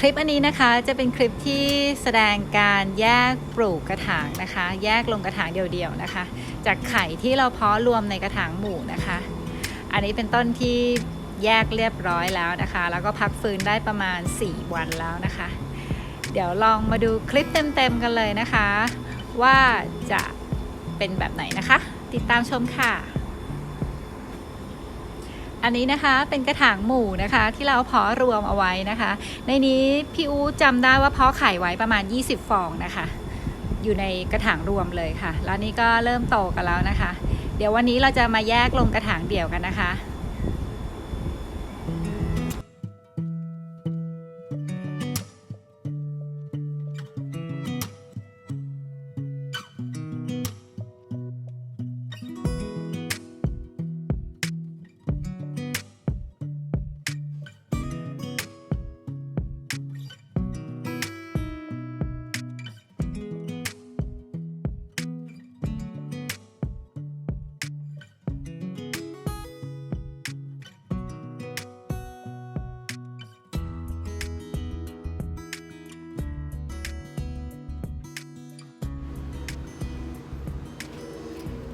คลิปอันนี้นะคะจะเป็นคลิปที่แสดงการแยกปลูกกระถางนะคะ แยกลงกระถางเดี่ยวๆนะคะ จากไข่ที่เราเพาะรวมในกระถางหมู่นะคะ อันนี้เป็นต้นที่แยกเรียบร้อยแล้วนะคะ แล้วก็พักฟื้นได้ประมาณ 4 วันแล้วนะคะ เดี๋ยวลองมาดูคลิปเต็มๆกันเลยนะคะ ว่าจะเป็นแบบไหนนะคะ ติดตามชมค่ะ อันนี้นะคะเป็นกระถางหมู่นะคะ ที่เราเพาะรวมเอาไว้นะคะ ในนี้พี่อูจำได้ว่าเพาะไข่ไว้ประมาณ 20 ฟองนะคะ อยู่ในกระถางรวมเลยค่ะ แล้วนี่ก็เริ่มโตกันแล้วนะคะ เดี๋ยววันนี้เราจะมาแยกลงกระถางเดี่ยวกันนะคะ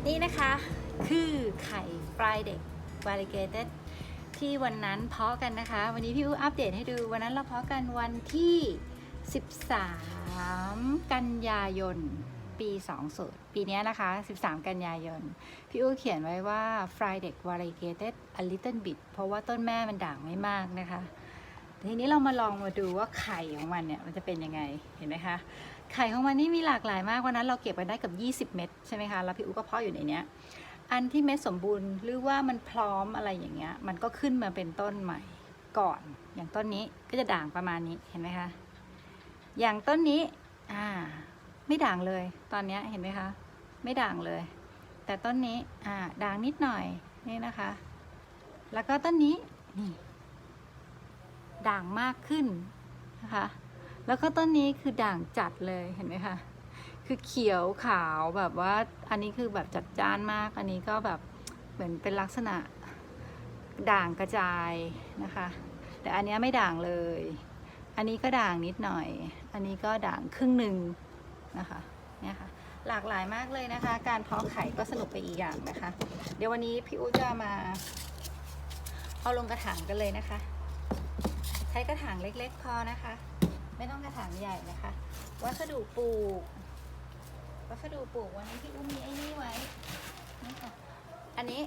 นี่นะคะคือไข่ปลายเด็ก variegated ที่วันนั้นเพาะกันนะคะ วันนี้พี่อูอัปเดตให้ดูวันนั้นเราเพาะกันวันที่ 13 กันยายนปี20ปีนี้นะคะ 13 กันยายน พี่อูเขียนไว้ว่า Friday variegated a little bit เพราะว่าต้นแม่มันด่างไม่มากนะคะ ทีนี้เรามาลองมาดูว่าไข่ของมันเนี่ย มันจะเป็นยังไง เห็นไหมคะ ไข่ของมันนี่มีหลากหลายมากวันนั้นเราเก็บกันได้กับ 20 เม็ดใช่ไหมคะแล้วพี่อูก็เพาะอยู่ในเนี้ยอันที่เม็ดสมบูรณ์หรือว่ามันพร้อมอะไรอย่างเงี้ย มันก็ขึ้นมาเป็นต้นใหม่ก่อนอย่างต้นนี้ก็จะด่างประมาณนี้เห็นไหมคะอย่างต้นนี้อ่าไม่ด่างเลย ตอนเนี้ยเห็นไหมคะ ไม่ด่างเลย แต่ต้นนี้อ่าด่างนิดหน่อยนี่นะคะ แล้วก็ต้นนี้นี่ด่างมากขึ้นนะคะ แล้วก็ต้นนี้คือด่างจัดเลยเห็นไหมคะคือเขียวขาวแบบว่าอันนี้คือแบบจัดจ้านมากอันนี้ก็แบบเหมือนเป็นลักษณะด่างกระจายนะคะ แต่อันนี้ไม่ด่างเลย อันนี้ก็ด่างนิดหน่อย อันนี้ก็ด่างครึ่งหนึ่งนะคะเนี่ยค่ะหลากหลายมากเลยนะคะ การเพาะไข่ก็สนุกไปอีกอย่างนะคะ เดี๋ยววันนี้พี่อูจะมา เอาลงกระถางกันเลยนะคะ ใช้กระถางเล็กๆพอนะคะ ไม่ต้องกระถางใหญ่นะคะ วัสดุปลูก วัสดุปลูกวันนี้พี่อุ้มมีไอ้นี่ไว้นี่ค่ะอันนี้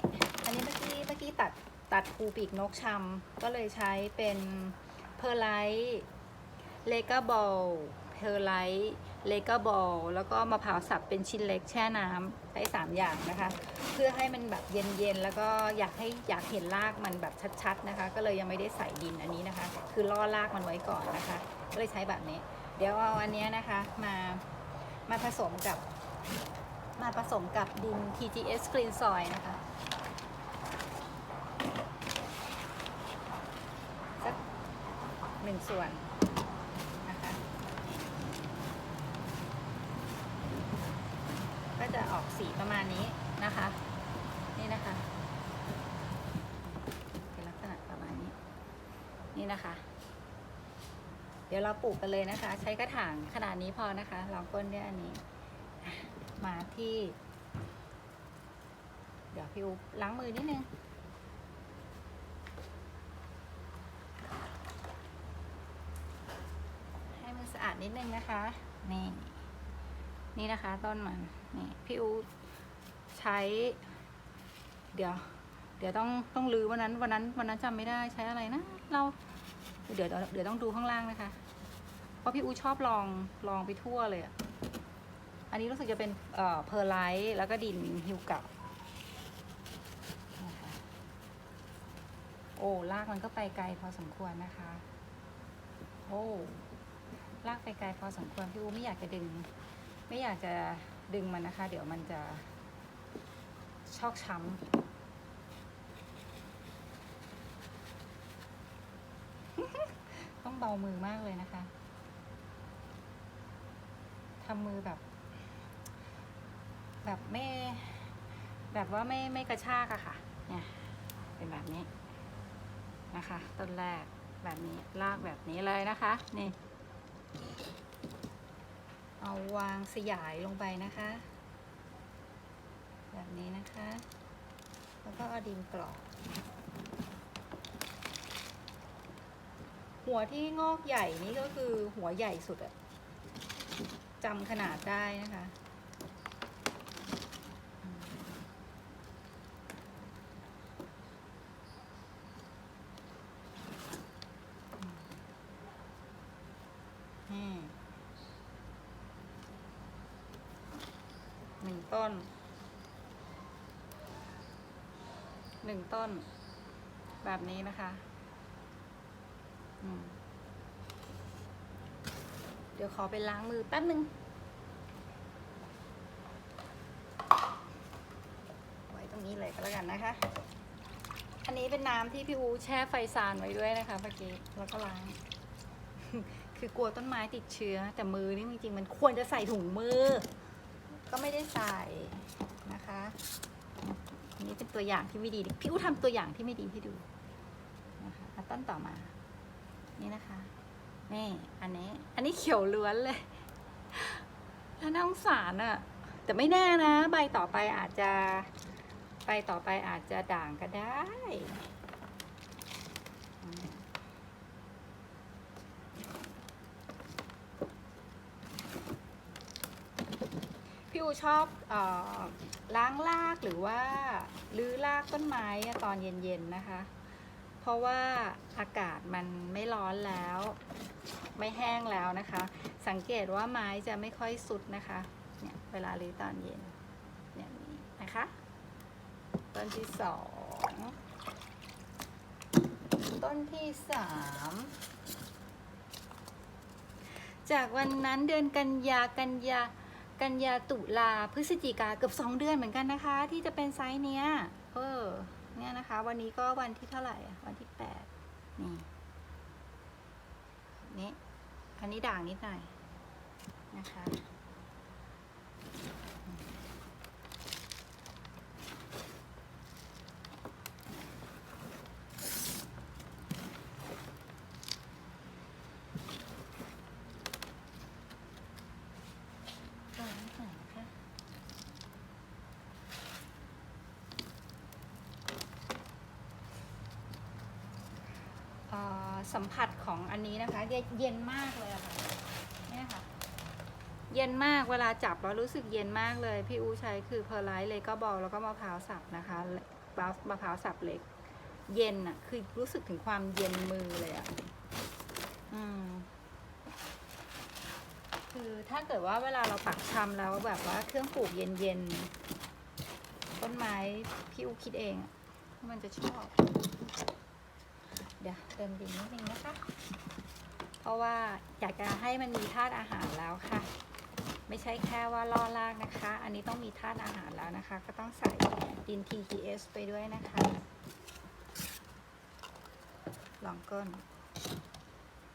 อันนี้เมื่อกี้เมื่อกี้ตัดตัดภูปีกนกชำก็เลยใช้เป็นเพอร์ไลท์เลกาบอลเพอร์ไลท์เลกาบอลแล้วก็มะพร้าวสับเป็นชิ้นเล็กแช่น้ำใช้สามอย่างนะคะ เพื่อให้มันแบบเย็นๆแล้วก็อยากให้อยากเห็นรากมันแบบชัดๆนะคะ ก็เลยยังไม่ได้ใส่ดินอันนี้นะคะ คือล่อรากมันไว้ก่อนนะคะ ก็เลยใช้แบบนี้ เดี๋ยวเอาอันนี้นะคะมามาผสมกับมาผสมกับดิน TGS Green Soil นะคะสักหนึ่งส่วนนะคะก็จะออกสีประมาณนี้นะคะ นี่นะคะ เป็นลักษณะประมาณนี้ นี่นะคะ ดี๋ยวเราปลูกกันเลยนะคะ ใช้กระถางขนาดนี้พอนะคะลองก้นด้วยอันนี้ มาที่ เดี๋ยวพี่อูล้างมือนิดนึงให้มือสะอาดนิดนึงนะคะ นี่ นี่นะคะต้นมันนี่พี่อูใช้ เดี๋ยว เดี๋ยวต้องต้องลือวันนั้นวันนั้นวันนั้นจำไม่ได้ใช้อะไรนะเราเดี๋ยวเดี๋ยวต้องดูข้างล่างนะคะ ราะพี่อูชอบลองลองไปทั่วเลยอะอันนี้รู้สึกจะเป็นเอ่อเพอร์ไลท์แล้วก็ดินฮิวกับนะคะโอ้ลากมันก็ไปไกลพอสมควรนะคะ โอ้ลากไปไกลพอสมควรพี่อูไม่อยากจะดึง ไม่อยากจะดึงมันนะคะ เดี๋ยวมันจะชอกช้ำต้องเบามือมากเลยนะคะ ทำมือแบบ แบบไม่ แบบว่าไม่ไม่กระชากอะค่ะ เนี่ย เป็นแบบนี้นะคะ ต้นแรกแบบนี้ลากแบบนี้เลยนะคะ นี่ เอาวางสยายลงไปนะคะ แบบนี้นะคะ แล้วก็เอาดินกรอกหัวที่งอกใหญ่นี่ก็คือหัวใหญ่สุดอะ จำขนาดได้นะคะ หนึ่งต้น หนึ่งต้น แบบนี้นะคะอืม เดี๋ยวขอไปล้างมือแป๊บนึง ไว้ตรงนี้เลยก็แล้วกันนะคะ อันนี้เป็นน้ำที่พี่อูแช่ไฟซานไว้ด้วยนะคะเมื่อกี้ แล้วก็ล้าง คือกลัวต้นไม้ติดเชื้อ แต่มือนี่จริงๆมันควรจะใส่ถุงมือ ก็ไม่ได้ใส่นะคะอันนี้เป็นตัวอย่างที่ไม่ดี พี่อูทำตัวอย่างที่ไม่ดีให้ดูนะคะเอาต้นต่อมา นี่นะคะ นี่อันนี้อันนี้เขียวล้วนเลยแล้วน่าสงสารอะแต่ไม่แน่นะ ใบต่อไปอาจจะ ใบต่อไปอาจจะด่างก็ได้พี่อูชอบออล้างรากหรือว่าลื้อรากต้นไม้ตอนเย็นๆนะคะ เพราะว่าอากาศมันไม่ร้อนแล้ว ไม่แห้งแล้วนะคะ สังเกตว่าไม้จะไม่ค่อยสุดนะคะ เนี่ยเวลาลื้อตอนเย็นเนี่ยนี้นะคะต้นที่สองต้นที่สามจากวันนั้นเดือนกันยากันยากันยาตุลาพฤศจิกาเกือบสองเดือนเหมือนกันนะคะ ที่จะเป็นไซส์เนี้ยเออเนี่ยนะคะ วันนี้ก็วันที่เท่าไหร่วันที่แปดนี่ นี่อันนี้ด่างนิดหน่อยนะคะก็ สัมผัสของอันนี้นะคะเย็นมากเลยะค่ะเนี่ยค่ะ เย็นมากเวลาจับแล้วรู้สึกเย็นมากเลย พี่อูใช้คือเพอร์ไลท์เลยก็บอกแล้วก็มะพร้าวสับนะคะมะพร้าวสับเล็ก เย็นอะคือรู้สึกถึงความเย็นมือเลยอะอืมคือถ้าเกิดว่าเวลาเราปักชำแล้วแบบว่าเครื่องปลูกเย็นๆต้นไม้พี่อูคิดเองว่ามันจะชอบ เดี๋ยวเติมดินนิดนึงนะคะ เพราะว่าอยากจะให้มันมีธาตุอาหารแล้วค่ะ ไม่ใช่แค่ว่าล่อรากนะคะ อันนี้ต้องมีธาตุอาหารแล้วนะคะ ก็ต้องใส่ดิน TTS ไปด้วยนะคะลองก้น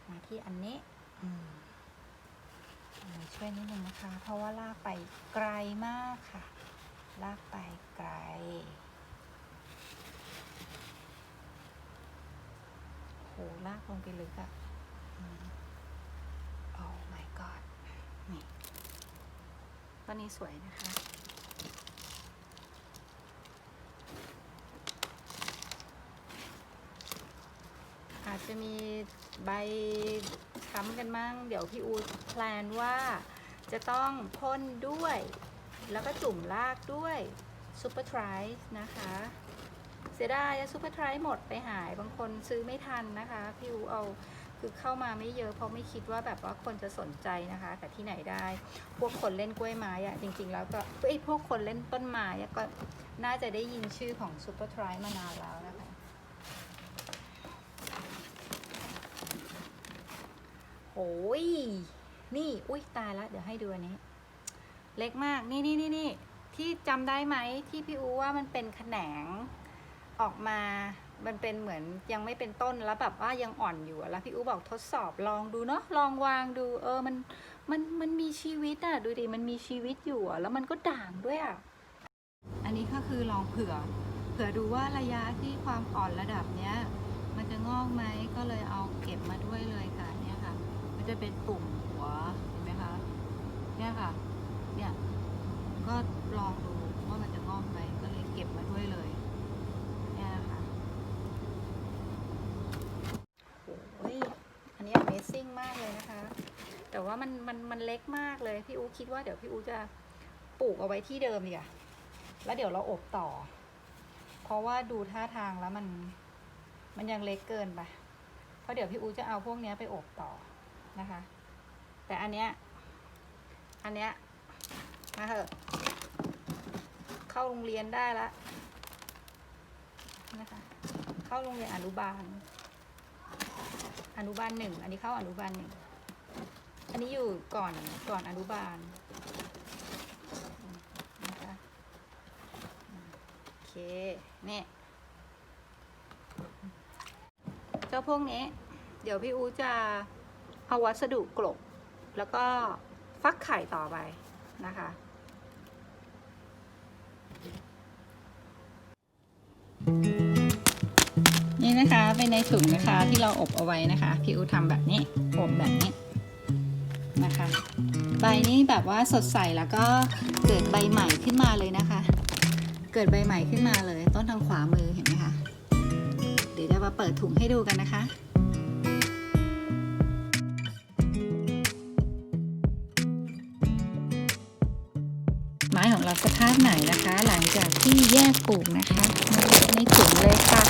มาที่อันนี้ช่วยนิดนึงนะคะ เพราะว่าลากไปไกลมากค่ะ ลากไปไกล โห ลากลงไปลึกอะอืมโอ้ my god นี่ตอนนี้สวยนะคะ อาจจะมีใบค้ำกันมั่ง เดี๋ยวพี่อูแพลนว่าจะต้องพ่นด้วย แล้วก็จุ่มรากด้วยซูเปอร์ทริส์นะคะเสียดายซูเปอร์ทร์หมดไปหายบางคนซื้อไม่ทันนะคะ พี่อูเอาคือเข้ามาไม่เยอะเพราะไม่คิดว่าแบบว่าคนจะสนใจนะคะ แต่ที่ไหนได้ พวกคนเล่นกล้วยไม้อะจริง ๆ แล้วก็ไอ้พวกคนเล่นต้นไม้ก็น่าจะได้ยินชื่อของซูเปอร์ทร์มานานแล้วนะคะโอ้ยนี่ อุ้ยตายแล้ว เดี๋ยวให้ดูอันนี้ เล็กมาก นี่นี่นี่นี่ที่จำได้ไหมที่พี่อูว่ามันเป็นแขนง ออกมามันเป็นเหมือนยังไม่เป็นต้นแล้วแบบว่ายังอ่อนอยู่แล้วพี่อูบอกทดสอบลองดูเนาะลองวางดู เออมันมันมันมีชีวิตอะดูดิมันมีชีวิตอยู่อะแล้วมันก็ด่างด้วยอะอันนี้ก็คือลองเผื่อ เผื่อดูว่าระยะที่ความอ่อนระดับเนี้ย มันจะงอกไหมก็เลยเอาเก็บมาด้วยเลยค่ะเนี่ยค่ะ มันจะเป็นปุ่มหัวเห็นไหมคะเนี่ยค่ะเนี่ยก็ลองดูว่ามันจะงอกไหมก็เลยเก็บมาด้วยเลยนะคะโอ้ยอันนี้ Amazing มากเลยนะคะ แต่ว่ามันมันมันเล็กมากเลย พี่อูคิดว่าเดี๋ยวพี่อูจะปลูกเอาไว้ที่เดิมดีกว่าแล้วเดี๋ยวเราอบต่อ เพราะว่าดูท่าทางแล้วมันมันยังเล็กเกินไป เพราะเดี๋ยวพี่อูจะเอาพวกเนี้ยไปอบต่อนะคะ แต่อันเนี้ย อันเนี้ยมาเถอะ เข้าโรงเรียนได้ละนะคะ เข้าโรงเรียนอนุบาล อนุบาลหนึ่ง อันนี้เข้าอนุบาลหนึ่ง อันนี้อยู่ก่อนก่อนอนุบาลนะคะโอเคเนี่ยเจ้าพวกนี้ เดี๋ยวพี่อูจะเอาวัสดุกลบแล้วก็ฟักไข่ต่อไปนะคะ นี่นะคะเป็นในถุงนะคะที่เราอบเอาไว้นะคะ พี่อูทำแบบนี้อบแบบนี้ นะคะ ใบนี้แบบว่าสดใสแล้วก็เกิดใบใหม่ขึ้นมาเลยนะคะ เกิดใบใหม่ขึ้นมาเลย ต้นทางขวามือเห็นไหมคะเดี๋ยวจะมาเปิดถุงให้ดูกันนะคะไม้ของเราสภาพไหนนะคะ หลังจากที่แยกปลูกนะคะมาเก็บในถุงเลยค่ะ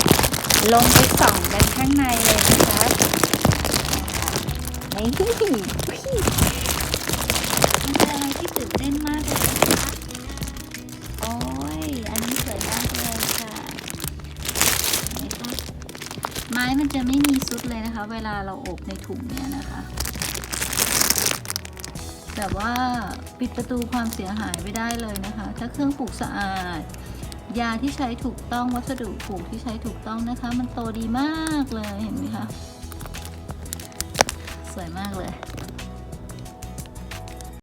ลงไปส่องกันข้างในเลยนะคะ นี่มันเป็นอะไรที่ตื่นเต้นมากเลยนะคะโอ้ย อันนี้สวยมากเลยค่ะเห็นไหมคะไม้มันจะไม่มีซุดเลยนะคะ เวลาเราอบในถุงเนี้ยนะคะแต่ว่าปิดประตูความเสียหายไม่ได้เลยนะคะ ถ้าเครื่องปลูกสะอาด ยาที่ใช้ถูกต้องวัสดุปลูกที่ใช้ถูกต้องนะคะ มันโตดีมากเลยเห็นไหมคะ สวยมากเลย